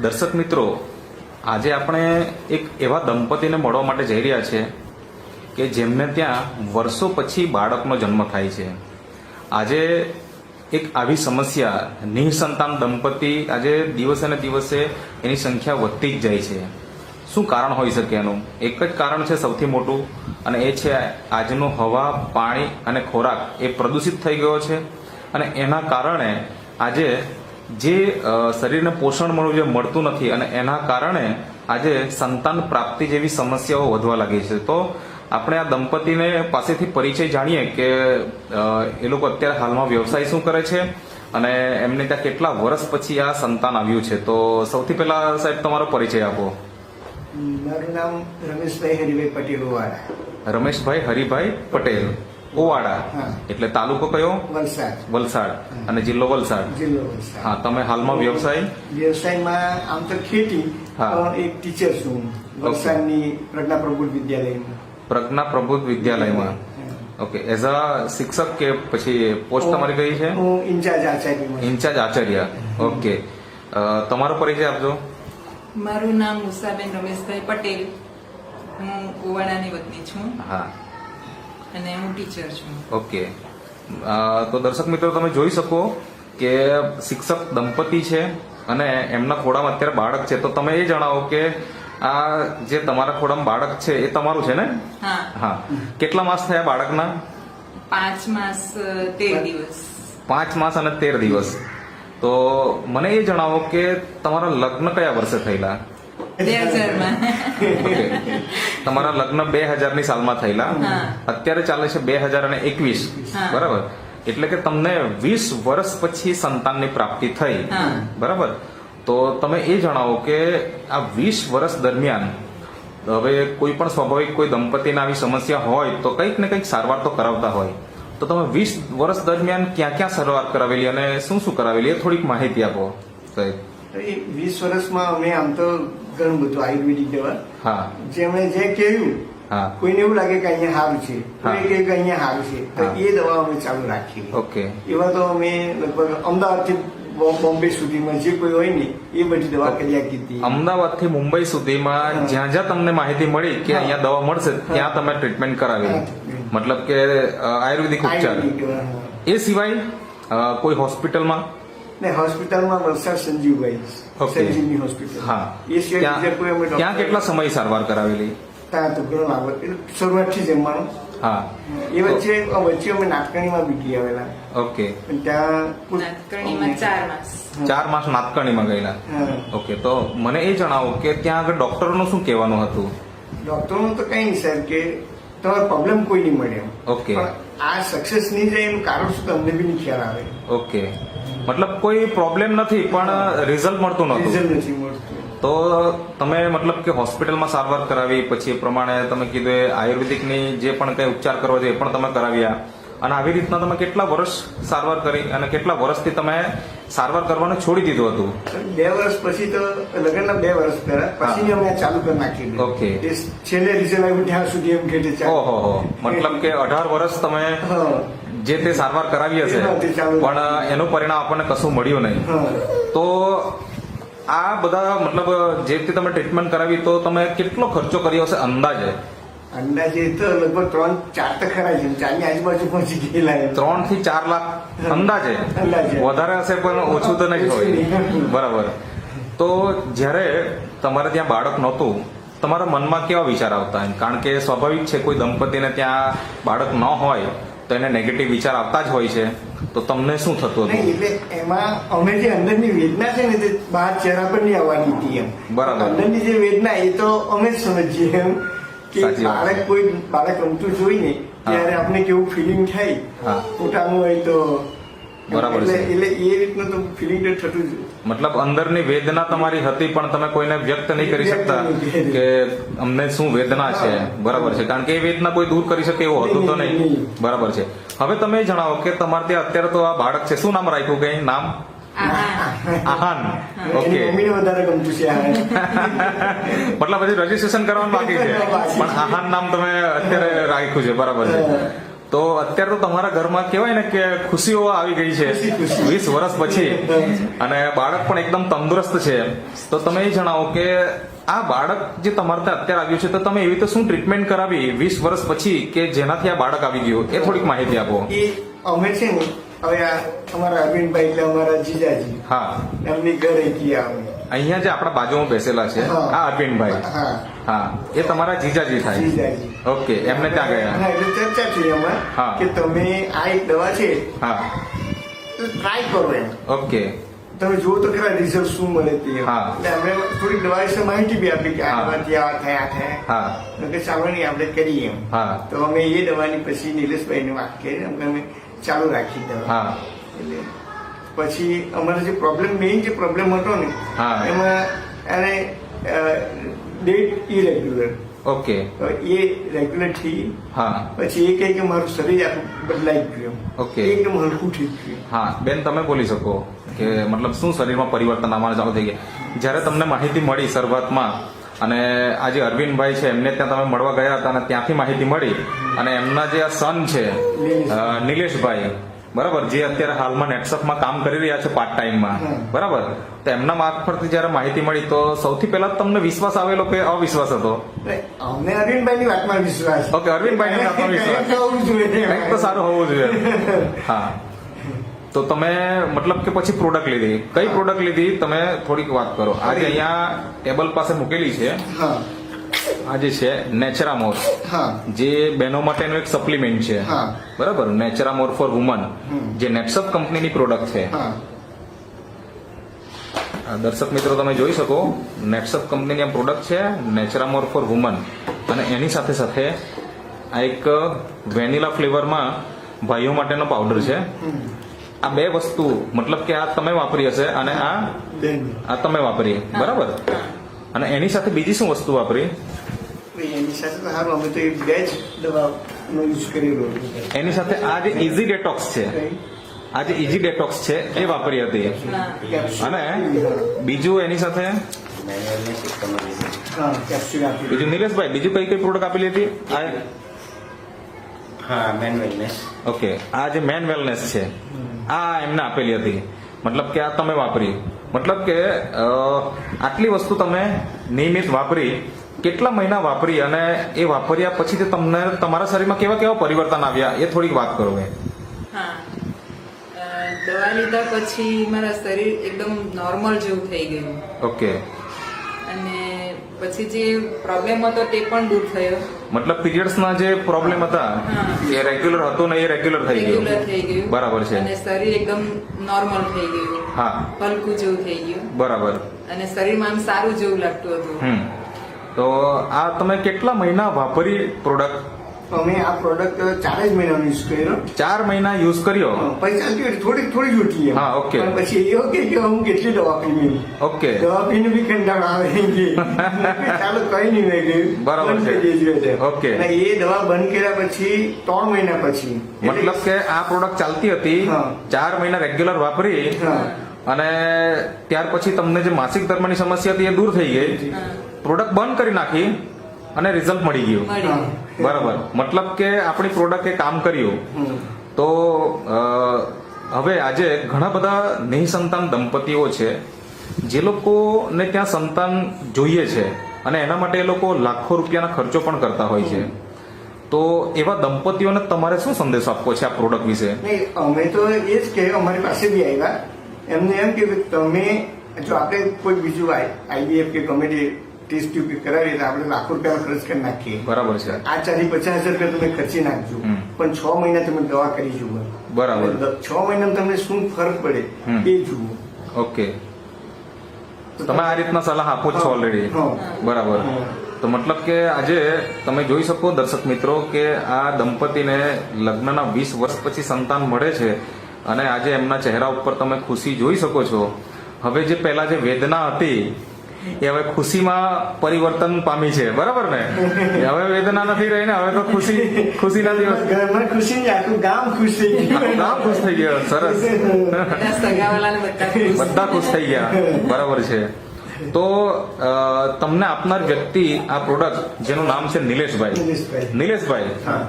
દર્શક મિત્રો, આજે આપણે એક એવા દંપતીને મળવા માટે જઈ રહ્યા છે કે જેમને ત્યાં વર્ષો પછી બાળકનો જન્મ થાય છે. આજે એક આવી સમસ્યા, નિઃસંતાન દંપતી આજે દિવસે ને દિવસે એની સંખ્યા વધતી જ જાય છે. શું કારણ હોઈ શકે એનું? એક જ કારણ છે સૌથી મોટું, અને એ છે આજનું હવા, પાણી અને ખોરાક એ પ્રદૂષિત થઈ ગયો છે. અને એના કારણે આજે જે શરીરને પોષણ મળવું જે મળતું નથી અને એના કારણે આજે સંતાન પ્રાપ્તિ જેવી સમસ્યાઓ વધવા લાગી છે. તો આપણે આ દંપતીને પાસેથી પરિચય જાણીએ કે એ લોકો અત્યારે હાલમાં વ્યવસાય શું કરે છે અને એમને ત્યાં કેટલા વર્ષ પછી આ સંતાન આવ્યું છે. તો સૌથી પહેલા સાહેબ તમારો પરિચય આપો. મારું નામ રમેશભાઈ હરિભાઈ પટેલ રમેશભાઈ હરિભાઈ પટેલ. ઓવાડા હા. એટલે તાલુકો કયો? વલસાડ. વલસાડ. અને જિલ્લો વલસાડ? જિલ્લો વલસાડ. હા તમે હાલમાં વ્યવસાય? વ્યવસાયમાં આમ તો ખેતી હા. પણ એક ટીચર છું વલસાડની પ્રજ્ઞા પ્રબુદ્ધ વિદ્યાલયમાં. પ્રજ્ઞા પ્રબુદ્ધ વિદ્યાલયમાં? ઓકે. એઝ અ શિક્ષક કે પછી પોસ્ટ તમારી કઈ છે? હું in charge Acharya in charge Acharya. Okay. તમારો પરિચય આપજો. મારું નામ મુસાબેન રમેશભાઈ પટેલ. હું કુવાડાની વતની છું. હા. અને હું ટીચર છું. ઓકે. તો દર્શક મિત્રો તમે જોઈ શકો કે શિક્ષક દંપતી છે અને એમના ખોડામાં અત્યારે બાળક છે. તો તમે એ જણાવો કે આ જે તમારા ખોડામાં બાળક છે એ તમારું છે ને? હા. કેટલા માસ થયા બાળકના? પાંચ માસ તેર દિવસ. પાંચ માસ અને તેર દિવસ. તો મને એ જણાવો કે તમારા લગ્ન કયા વર્ષે થયેલા? બે હજારમાં. ઓકે. તમારા લગ્ન બે હજારની સાલમાં થયેલા. અત્યારે ચાલે છે બે હજાર અને એકવીસ. બરાબર? એટલે કે તમને વીસ વર્ષ પછી સંતાનની પ્રાપ્તિ થઈ. બરાબર? તો તમે એ જણાવો કે આ વીસ વર્ષ દરમિયાન હવે કોઈ પણ સ્વાભાવિક કોઈ દંપતીને આવી સમસ્યા હોય તો કંઈક ને કંઈક સારવાર તો કરાવતા હોય. તો તમે વીસ વર્ષ દરમિયાન ક્યાં ક્યાં સારવાર કરાવેલી અને શું શું કરાવેલી એ થોડીક માહિતી આપો સાહેબ. એ વીસ વર્ષમાં અમે આમ તો ઘણું બધું આયુર્વેદિક દવા. જેમણે જે કહ્યું હા. કોઈને એવું લાગે કે અહીંયા સારું છે. કોઈને કે અહીંયા સારું છે. તો એ દવા અમે ચાલુ રાખી ઓકે. એવા તો અમે લગભગ અમદાવાદથી બોમ્બે સુધીમાં જે કોઈ હોય ને એ બધી દવા કર્યા કીધી. અમદાવાદથી મુંબઈ સુધીમાં જ્યાં જ્યાં તમને માહિતી મળી કે. અહીંયા દવા મળશે ત્યાં તમે ટ્રીટમેન્ટ કરાવી. મતલબ કે આયુર્વેદિક ઉપચાર. એ સિવાય કોઈ હોસ્પિટલમાં ને હોસ્પિટલમાં વલસાડ સંજીવભાઈ સંજીવની હોસ્પિટલ. હા. એ સિવાય બીજા કોઈ અમે ત્યાં કેટલા સમય સારવાર કરાવેલી? ત્યાં તો ઘણો લાભ એટલે શરૂઆતથી જમવાનું. હા. એ વચ્ચે વચ્ચે અમે નાટકણીમાં બીટી આવેલા. ઓકે ત્યાં ચાર માસ. ચાર નાતકણીમાં ગયેલા? ઓકે તો મને એ જણાવો કે ત્યાં આગળ ડોક્ટરોનું શું કહેવાનું હતું? ડોક્ટરોનું તો કઈ નહીં સર કે તમારો પ્રોબ્લેમ કોઈ નહીં મળે ઓકે. આ સક્સેસ નહીં જાય એનું કારણ શું તમને બી નહીં ખ્યાલ આવે. ઓકે મતલબ કોઈ પ્રોબ્લેમ નથી પણ રિઝલ્ટ મળતું નહોતું. નથી તો તમે મતલબ કે હોસ્પિટલમાં સારવાર કરાવી પછી એ પ્રમાણે તમે કીધું એ આયુર્વેદિકની જે પણ કઈ ઉપચાર કરવો છે એ પણ તમે કરાવ્યા. અને આવી રીતના તમે કેટલા વર્ષ સારવાર કરી અને કેટલા વર્ષથી તમે સારવાર કરવાનું છોડી દીધું હતું. બે વર્ષ પછી તો લગ્નના બે વર્ષ પહેલા પછી અમે ચાલુ કરી નાખી ઓકે. છેલ્લે રિઝલ્ટ આવ્યું ત્યાં સુધી એમ કે તે. ઓહો હો. મતલબ કે અઢાર વર્ષ તમે જે તે સારવાર કરાવી હશે તે. પણ એનું પરિણામ આપણને કશું મળ્યું નહીં. તો આ બધા મતલબ જે રીતે તમે ટ્રીટમેન્ટ કરાવી તો તમે કેટલો ખર્ચો કર્યો હશે અંદાજે? અંદાજે તો લગભગ ત્રણ ચાર તો ખરા છે. ચારની આજુબાજુ પહોંચી ગયેલા ત્રણથી ચાર લાખ અંદાજે. વધારે હશે પણ ઓછું તો નહીં હોય. બરાબર. તો જ્યારે તમારે ત્યાં બાળક નહોતું તમારા મનમાં કેવા વિચાર આવતા એમ? કારણ કે સ્વાભાવિક છે કોઈ દંપતીને ત્યાં બાળક ન હોય તો એને નેગેટિવ વિચાર આવતા જ હોય છે. તો તમને શું થતું હતું? એટલે એમાં અમે જે અંદરની વેદના છે ને તે બહાર ચહેરા પર નહીં આવવાની હતી એમ. બરાબર. અંદરની જે વેદના એ તો અમે જ સમજીએ એમ. કે બાળક કોઈ બાળક રમતું જોઈને ત્યારે આપણે કેવું ફિલિંગ થાય પોતાનું હોય તો. બરાબર છે. એટલે એ રીતનું તો ફિલિંગ થતું જ મતલબ અંદરની વેદના તમારી હતી પણ તમે કોઈને વ્યક્ત નહીં કરી શકતા કે અમને શું વેદના છે? બરાબર છે. કારણ કે એ વેદના કોઈ દૂર કરી શકે એવું હતું તો નહીં. બરાબર છે. હવે તમે જણાવો કે તમારે ત્યાં અત્યારે તો આ બાળક છે. શું નામ રાખ્યું? કઈ નામ? આહાન. ઓકે. મમ્મીને વધારે ગમતું છે આ. મતલબ હજી રજીસ્ટ્રેશન કરવાનું બાકી છે. પણ આહાન નામ તમે અત્યારે રાખ્યું છે બરાબર છે. તો અત્યારે તો તમારા ઘરમાં કહેવાય ને કે ખુશીઓ આવી ગઈ છે. વીસ વર્ષ પછી. અને બાળક પણ એકદમ તંદુરસ્ત છે. તો તમે એ જણાવો કે આ બાળક જે તમારે ત્યાં અત્યારે આવ્યું છે તો તમે એવી રીતે શું ટ્રીટમેન્ટ કરાવી વીસ વર્ષ પછી કે જેનાથી આ બાળક આવી ગયું? એ થોડીક માહિતી આપો. અમે છે ને હવે આ અમારા અરવિંદભાઈ એટલે અમારા જીજાજી. હા. એમની ઘરે ગયા અમે. અહીંયા જે આપણા બાજુમાં બેસેલા છે. આ અરવિંદભાઈ. હા. હા એ તમારા જીજાજી થાય. જીજાજી. ઓકે એમને ત્યાં ગયા. એટલે ચર્ચા થઈ હા. કે તમે આ એક દવા છે હા. તો ટ્રાય કરો એમ. ઓકે. તમે જુઓ તો ખરા રિઝલ્ટ શું મળે તે. હા. એટલે અમે થોડી દવા વિશે માહિતી બી આપી કે આ. દવાથી આ થાય થાય. હા. તો કે નહીં આપણે કરીએ એમ. હા. તો અમે એ દવાની પછી નિલેશભાઈને વાત કરી અમે અમે ચાલુ રાખી દેવા. હા. એટલે પછી અમારો જે પ્રોબ્લેમ મેઇન જે પ્રોબ્લેમ હતો ને હા. એમાં એને ડેટ ઇરેગ્યુલર ઓકે એ રેગ્યુલર થઈ. હા. પછી એ કહે કે મારું શરીર આખું બદલાઈ ગયું. ઓકે. એકદમ હલકું થઈ ગયું. હા. બેન તમે બોલી શકો કે મતલબ શું શરીરમાં પરિવર્તન આવવાનું ચાલુ થઈ ગયા. જ્યારે તમને માહિતી મળી શરૂઆતમાં અને આ જે અરવિંદભાઈ છે એમને ત્યાં તમે મળવા ગયા હતા અને ત્યાંથી માહિતી મળી. અને એમના જે આ સન છે નિલેશભાઈ. બરાબર જે અત્યારે હાલમાં નેટસપમાં કામ કરી રહ્યા છે પાર્ટ ટાઈમમાં. બરાબર. તો એમના માર્ગ પરથી જયારે માહિતી મળી તો સૌથી પહેલા તમને વિશ્વાસ આવેલો કે અવિશ્વાસ હતો? અમને અરવિંદભાઈની વાતમાં વિશ્વાસ. ઓકે, અરવિંદભાઈની વાતમાં વિશ્વાસ. તો સારું હોવું જોઈએ. હા. તો તમે મતલબ કે પછી પ્રોડક્ટ લીધી. કઈ પ્રોડક્ટ લીધી? તમે થોડીક વાત કરો. આજે અહીંયા ટેબલ પાસે મૂકેલી છે. હા. આ જે છે નેચરામોર જે બહેનો માટેનું એક સપ્લિમેન્ટ છે. હા. બરાબર? નેચરામોર ફોર વુમન જે નેટસપ કંપનીની પ્રોડક્ટ છે. આ દર્શક મિત્રો તમે જોઈ શકો નેટસપ કંપનીની આ પ્રોડક્ટ છે નેચરામોર ફોર વુમન અને એની સાથે સાથે આ એક વેનિલા ફ્લેવરમાં ભાઈઓ માટેનો પાવડર છે. આ બે વસ્તુ મતલબ કે આ તમે વાપરી હશે અને આ આ તમે વાપરી બરાબર? અને એની સાથે બીજી શું વસ્તુ વાપરી? એની સાથે સારું અમે તો એ બે જ દવાનો યુઝ કરેલો એની સાથે આ જે ઇઝી ડેટોક્સ છે આ જે ઇઝી ડેટોક્સ છે એ વાપરી હતી. અને બીજું એની સાથે? હા કેપ્સ્યુલ આપી બીજું નિલેશભાઈ બીજું કઈ કઈ પ્રોડક્ટ આપેલી હતી? આ હા મેન વેલનેસ ઓકે આ જે મેન વેલનેસ છે આ એમને આપેલી હતી. મતલબ કે આ તમે વાપરી. મતલબ કે આટલી વસ્તુ તમે નિયમિત વાપરી કેટલા મહિના વાપરી અને એ વાપર્યા પછી તે તમને તમારા શરીરમાં કેવા કેવા પરિવર્તન આવ્યા એ થોડીક વાત કરો એ દવા લીધા પછી મારા શરીર એકદમ નોર્મલ જેવું થઈ ગયું. ઓકે અને પછી જે પ્રોબ્લેમ હતો તે પણ દૂર થયો. મતલબ પીરિયડ્સના જે પ્રોબ્લેમ હતા. એ રેગ્યુલર હતો ને એ રેગ્યુલર થઈ ગયો. ગયું થઈ ગયું. બરાબર છે. અને શરીર એકદમ નોર્મલ થઈ ગયું. હા. પલકું જેવું થઈ ગયું. બરાબર. અને શરીરમાં આમ સારું જેવું લાગતું હતું. તો આ તમે કેટલા મહિના વાપરી પ્રોડક્ટ અમે આ પ્રોડક્ટ ચાર જ મહિનાનો યુઝ કર્યો. ચાર મહિના યુઝ કર્યો? પૈસા ચાલતી થોડીક થોડી ઉઠી હા, ઓકે. પછી એ કે કે હું કેટલી દવા પીવી ઓકે. દવા પીને બી કંટાળો આવે ચાલો કઈ નહીં. મેં ગયું બરાબર છે. ઓકે. એ દવા બંધ કર્યા પછી ત્રણ મહિના પછી. મતલબ કે આ પ્રોડક્ટ ચાલતી હતી ચાર મહિના રેગ્યુલર વાપરી અને ત્યાર પછી તમને જે માસિક ધર્મની સમસ્યા હતી એ દૂર થઈ ગઈ. પ્રોડક્ટ બંધ કરી નાખી અને રિઝલ્ટ મળી ગયું. બરાબર. મતલબ કે આપણી પ્રોડક્ટ કામ કર્યું. તો હવે આજે ઘણા બધા નિસંતાન દંપતીઓ છે જે લોકોને ત્યાં સંતાન જોઈએ છે અને એના માટે એ લોકો લાખો રૂપિયાના ખર્ચો પણ કરતા હોય છે. તો એવા દંપતીઓને તમારે શું સંદેશો આપવો છે આ પ્રોડક્ટ વિશે? અમે તો એ જ કે અમારી પાસે બી આવ્યા. એમને એમ કે તમે જો આપણે કોઈ બીજું આઈવીએફ કે ગમે તે ટેસ્ટ ટ્યુબ કે કરાવીએ તો આપણે લાખો રૂપિયા ખર્ચ કરી નાખીએ. બરાબર છે. આ ચારી પચાસ હજાર રૂપિયા તમે ખર્ચી નાખજો. પણ છ મહિના તમે દવા કરી જુઓ. બરાબર. છ મહિનામાં તમને શું ફરક પડે એ જુઓ. ઓકે. તમે આ રીતના સલાહ આપો છો ઓલરેડી. બરાબર. તો મતલબ કે આજે તમે જોઈ શકો દર્શક મિત્રો કે આ દંપતીને લગ્નના વીસ વર્ષ પછી સંતાન મળે છે અને આજે એમના ચહેરા ઉપર તમે ખુશી જોઈ શકો છો. હવે જે પહેલા જે વેદના હતી એ હવે ખુશીમાં પરિવર્તન પામી છે. બરાબર ને? હવે વેદના નથી રહી ને હવે તો ખુશી ખુશીના દિવસ. ખુશી આખું ગામ ખુશ થઈ ગયું. ગામ ખુશ થઈ ગયો. સરસ. બધા ખુશ. થઈ ગયા. બરાબર છે. તો તમને આપનાર વ્યક્તિ આ પ્રોડક્ટ જેનું નામ છે નિલેશભાઈ. નિલેશભાઈ. નિલેશભાઈ. હા.